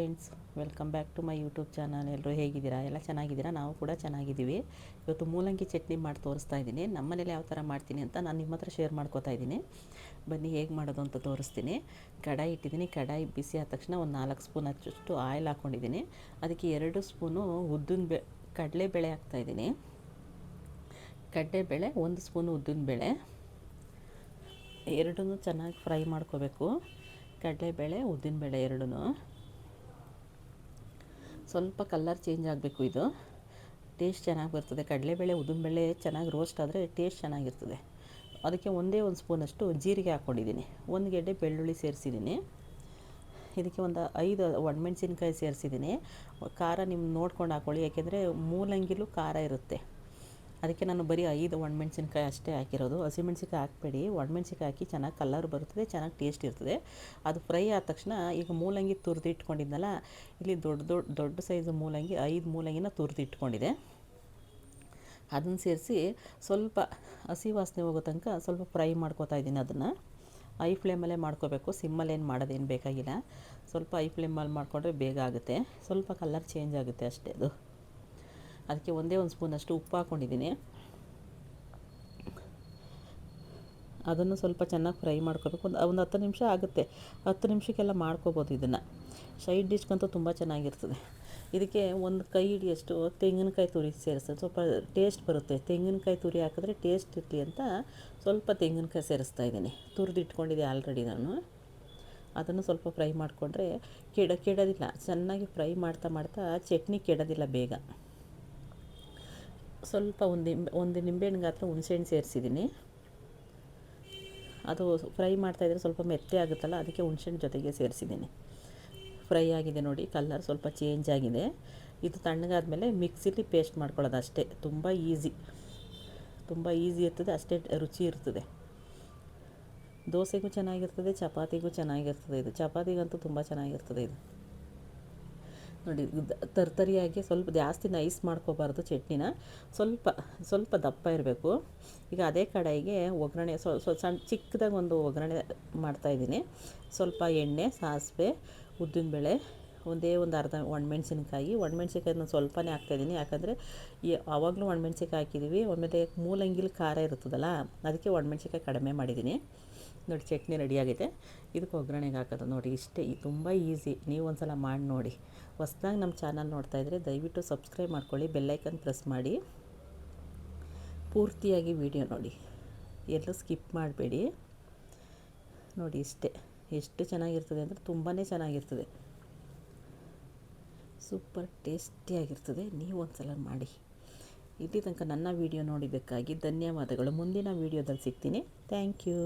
Friends welcome back to my YouTube channel ಎಲ್ಲರೂ ಹೇಗಿದ್ದೀರಾ? ಎಲ್ಲ ಚೆನ್ನಾಗಿದ್ದೀರಾ? ನಾವು ಕೂಡ ಚೆನ್ನಾಗಿದ್ದೀವಿ. ಇವತ್ತು ಮೂಲಂಗಿ ಚಟ್ನಿ ಮಾಡಿ ತೋರಿಸ್ತಾ ಇದ್ದೀನಿ. ನಮ್ಮನೇಲಿ ಯಾವ ಥರ ಮಾಡ್ತೀನಿ ಅಂತ ನಾನು ನಿಮ್ಮ ಹತ್ರ ಶೇರ್ ಮಾಡ್ಕೋತಾ ಇದ್ದೀನಿ. ಬನ್ನಿ, ಹೇಗೆ ಮಾಡೋದು ಅಂತ ತೋರಿಸ್ತೀನಿ. ಕಡಾಯಿ ಇಟ್ಟಿದ್ದೀನಿ. ಕಡಾಯಿ ಬಿಸಿ ಆದ ತಕ್ಷಣ ಒಂದು ನಾಲ್ಕು ಸ್ಪೂನ್ ಹಚ್ಚಷ್ಟು ಆಯಿಲ್ ಹಾಕ್ಕೊಂಡಿದ್ದೀನಿ ಅದಕ್ಕೆ ಎರಡು ಸ್ಪೂನು ಉದ್ದಿನ ಬೆ, ಕಡಲೆಬೇಳೆ ಹಾಕ್ತಾಯಿದ್ದೀನಿ ಕಡಲೆಬೇಳೆ, ಒಂದು ಸ್ಪೂನು ಉದ್ದಿನಬೇಳೆ ಎರಡೂ ಚೆನ್ನಾಗಿ ಫ್ರೈ ಮಾಡ್ಕೋಬೇಕು. ಕಡಲೆಬೇಳೆ ಉದ್ದಿನಬೇಳೆ ಎರಡೂ ಸ್ವಲ್ಪ ಕಲ್ಲರ್ ಚೇಂಜ್ ಆಗಬೇಕು ಇದು. ಟೇಸ್ಟ್ ಚೆನ್ನಾಗಿ ಬರ್ತದೆ. ಕಡಲೆಬೇಳೆ, ಉದ್ದಿನಬೇಳೆ ಚೆನ್ನಾಗಿ ರೋಸ್ಟ್ ಆದರೆ ಟೇಸ್ಟ್ ಚೆನ್ನಾಗಿರ್ತದೆ. ಅದಕ್ಕೆ ಒಂದೇ ಒಂದು ಸ್ಪೂನಷ್ಟು ಜೀರಿಗೆ ಹಾಕ್ಕೊಂಡಿದ್ದೀನಿ. ಒಂದು ಗೆಡ್ಡೆ ಬೆಳ್ಳುಳ್ಳಿ ಸೇರಿಸಿದ್ದೀನಿ. ಇದಕ್ಕೆ ಒಂದು ಐದು ಒಣಮೆಣ್ಸಿನ್ಕಾಯಿ ಸೇರಿಸಿದ್ದೀನಿ. ಖಾರ ನಿಮ್ಮ ನೋಡ್ಕೊಂಡು ಹಾಕ್ಕೊಳ್ಳಿ ಯಾಕೆಂದರೆ ಮೂಲಂಗಿಲೂ ಖಾರ ಇರುತ್ತೆ. ಅದಕ್ಕೆ ನಾನು ಬರೀ ಐದು ಒಣಮೆಣ್ಸಿನ್ಕಾಯಿ ಅಷ್ಟೇ ಹಾಕಿರೋದು. ಹಸಿಮೆಣ್ಸಿನ್ಕಾಯಿ ಹಾಕಬೇಡಿ. ಒಣಮೆಣ್ಸಿಕಾಯಿ ಹಾಕಿ ಚೆನ್ನಾಗಿ ಕಲರ್ ಬರುತ್ತದೆ, ಚೆನ್ನಾಗಿ ಟೇಸ್ಟ್ ಇರ್ತದೆ. ಅದು ಫ್ರೈ ಆದ ತಕ್ಷಣ ಈಗ ಮೂಲಂಗಿ ತುರಿದು ಇಟ್ಕೊಂಡಿದ್ನಲ್ಲ ಇಲ್ಲಿ ದೊಡ್ಡ ದೊಡ್ಡ ದೊಡ್ಡ ಸೈಜು ಮೂಲಂಗಿ ಐದು ಮೂಲಂಗಿನ ತುರಿದು ಇಟ್ಕೊಂಡಿದೆ ಅದನ್ನು ಸೇರಿಸಿ ಸ್ವಲ್ಪ ಹಸಿ ವಾಸನೆ ಹೋಗೋ ತನಕ ಸ್ವಲ್ಪ ಫ್ರೈ ಮಾಡ್ಕೋತಾ ಇದ್ದೀನಿ ಅದನ್ನು. ಐ ಫ್ಲೇಮಲ್ಲೇ ಮಾಡ್ಕೋಬೇಕು. ಸಿಮ್ಮಲ್ಲಿ ಏನು ಮಾಡೋದೇನು ಬೇಕಾಗಿಲ್ಲ. ಸ್ವಲ್ಪ ಐ ಫ್ಲೇಮಲ್ಲಿ ಮಾಡಿಕೊಂಡ್ರೆ ಬೇಗ ಆಗುತ್ತೆ. ಸ್ವಲ್ಪ ಕಲರ್ ಚೇಂಜ್ ಆಗುತ್ತೆ ಅಷ್ಟೇ ಅದು. ಅದಕ್ಕೆ ಒಂದೇ ಒಂದು ಸ್ಪೂನ್ ಅಷ್ಟು ಉಪ್ಪು ಹಾಕ್ಕೊಂಡಿದ್ದೀನಿ. ಅದನ್ನು ಸ್ವಲ್ಪ ಚೆನ್ನಾಗಿ ಫ್ರೈ ಮಾಡ್ಕೋಬೇಕು. ಒಂದು ಒಂದು ಹತ್ತು ನಿಮಿಷ ಆಗುತ್ತೆ. ಹತ್ತು ನಿಮಿಷಕ್ಕೆಲ್ಲ ಮಾಡ್ಕೋಬೋದು ಇದನ್ನು. ಸೈಡ್ ಡಿಶ್ಗಂತೂ ತುಂಬ ಚೆನ್ನಾಗಿರ್ತದೆ. ಇದಕ್ಕೆ ಒಂದು ಕೈ ಹಿಡಿಯಷ್ಟು ತೆಂಗಿನಕಾಯಿ ತುರಿ ಸೇರಿಸ್ತದೆ. ಸ್ವಲ್ಪ ಟೇಸ್ಟ್ ಬರುತ್ತೆ. ತೆಂಗಿನಕಾಯಿ ತುರಿ ಹಾಕಿದ್ರೆ ಟೇಸ್ಟ್ ಇರಲಿ ಅಂತ ಸ್ವಲ್ಪ ತೆಂಗಿನಕಾಯಿ ಸೇರಿಸ್ತಾ ಇದ್ದೀನಿ. ತುರಿದು ಇಟ್ಕೊಂಡಿದ್ದೆ ಆಲ್ರೆಡಿ ನಾನು. ಅದನ್ನು ಸ್ವಲ್ಪ ಫ್ರೈ ಮಾಡಿಕೊಂಡ್ರೆ ಕೆಡ, ಕೆಡೋದಿಲ್ಲ. ಚೆನ್ನಾಗಿ ಫ್ರೈ ಮಾಡ್ತಾ ಮಾಡ್ತಾ ಚಟ್ನಿ ಕೆಡೋದಿಲ್ಲ ಬೇಗ. ಸ್ವಲ್ಪ ಒಂದು ನಿಂಬೆ, ಒಂದು ನಿಂಬೆಹಣ್ಣು ಗಾತ್ರ ಹುಣಸೆಹಣ್ಣು ಸೇರಿಸಿದ್ದೀನಿ. ಅದು ಫ್ರೈ ಮಾಡ್ತಾಯಿದ್ರೆ ಸ್ವಲ್ಪ ಮೆತ್ತೆ ಆಗುತ್ತಲ್ಲ, ಅದಕ್ಕೆ ಹುಣಸೆಹಣ್ಣು ಜೊತೆಗೆ ಸೇರಿಸಿದ್ದೀನಿ. ಫ್ರೈ ಆಗಿದೆ ನೋಡಿ ಕಲ್ಲರ್ ಸ್ವಲ್ಪ ಚೇಂಜ್ ಆಗಿದೆ. ಇದು ತಣ್ಣಗಾದಮೇಲೆ ಮಿಕ್ಸಿಲಿ ಪೇಸ್ಟ್ ಮಾಡ್ಕೊಳ್ಳೋದು ಅಷ್ಟೇ, ತುಂಬ ಈಸಿ. ತುಂಬ ಈಸಿ ಇರ್ತದೆ, ಅಷ್ಟೇ ರುಚಿ ಇರ್ತದೆ. ದೋಸೆಗೂ ಚೆನ್ನಾಗಿರ್ತದೆ, ಚಪಾತಿಗೂ ಚೆನ್ನಾಗಿರ್ತದೆ ಇದು. ಚಪಾತಿಗಂತೂ ತುಂಬ ಚೆನ್ನಾಗಿರ್ತದೆ ಇದು. ನೋಡಿ ತರ್ತರಿಯಾಗಿ ಸ್ವಲ್ಪ ಜಾಸ್ತಿ ನೈಸ್ ಮಾಡ್ಕೋಬಾರ್ದು ಚಟ್ನಿನ. ಸ್ವಲ್ಪ ಸ್ವಲ್ಪ ದಪ್ಪ ಇರಬೇಕು. ಈಗ ಅದೇ ಕಡಾಯಿಗೆ ಒಗ್ಗರಣೆ ಸ್ವಲ್ಪ ಸಣ್ಣ ಚಿಕ್ಕದಾಗಿ ಒಂದು ಒಗ್ಗರಣೆ ಮಾಡ್ತಾಯಿದ್ದೀನಿ ಸ್ವಲ್ಪ ಎಣ್ಣೆ, ಸಾಸಿವೆ, ಉದ್ದಿನಬೇಳೆ, ಒಂದೇ ಒಂದು ಅರ್ಧ ಒಣಮೆಣ್ಸಿನ್ಕಾಯಿ. ಒಣಮೆಣ್ಸಿನ್ಕಾಯಿನ ಸ್ವಲ್ಪನೇ ಹಾಕ್ತಾಯಿದ್ದೀನಿ ಯಾಕಂದರೆ ಈ, ಆವಾಗಲೂ ಒಣಮೆಣ್ಸಿಕಾಯಿ ಹಾಕಿದ್ದೀವಿ ಆಮೇಲೆ ಮೂಲಂಗಿಲಿ ಖಾರ ಇರ್ತದಲ್ಲ ಅದಕ್ಕೆ ಒಣಮೆಣ್ಸಿನ್ಕಾಯಿ ಕಡಿಮೆ ಮಾಡಿದ್ದೀನಿ. ನೋಡಿ ಚಟ್ನಿ ರೆಡಿಯಾಗಿದೆ ಇದಕ್ಕೆ ಒಗ್ಗರಣೆಗೆ ಹಾಕೋದು ನೋಡಿ, ಇಷ್ಟೇ ತುಂಬ ಈಸಿ. ನೀವು ಒಂದು ಸಲ ಮಾಡಿ ನೋಡಿ. ಹೊಸ್ದಾಗಿ ನಮ್ಮ ಚಾನಲ್ ನೋಡ್ತಾಯಿದ್ರೆ ದಯವಿಟ್ಟು ಸಬ್ಸ್ಕ್ರೈಬ್ ಮಾಡ್ಕೊಳ್ಳಿ ಬೆಲ್ಲೈಕನ್ ಪ್ರೆಸ್ ಮಾಡಿ. ಪೂರ್ತಿಯಾಗಿ ವಿಡಿಯೋ ನೋಡಿ. ಎಲ್ಲೂ ಸ್ಕಿಪ್ ಮಾಡಬೇಡಿ. ನೋಡಿ ಇಷ್ಟೇ. ಎಷ್ಟು ಚೆನ್ನಾಗಿರ್ತದೆ ಅಂದರೆ ತುಂಬಾ ಚೆನ್ನಾಗಿರ್ತದೆ. ಸೂಪರ್ ಟೇಸ್ಟಿಯಾಗಿರ್ತದೆ ನೀವು ಒಂದು ಸಲ ಮಾಡಿ. ಇಲ್ಲಿ ತನಕ ನನ್ನ ವೀಡಿಯೋ ನೋಡಿದ್ದಕ್ಕಾಗಿ ಧನ್ಯವಾದಗಳು. ಮುಂದಿನ ವೀಡಿಯೋದಲ್ಲಿ ಸಿಗ್ತೀನಿ. Thank you.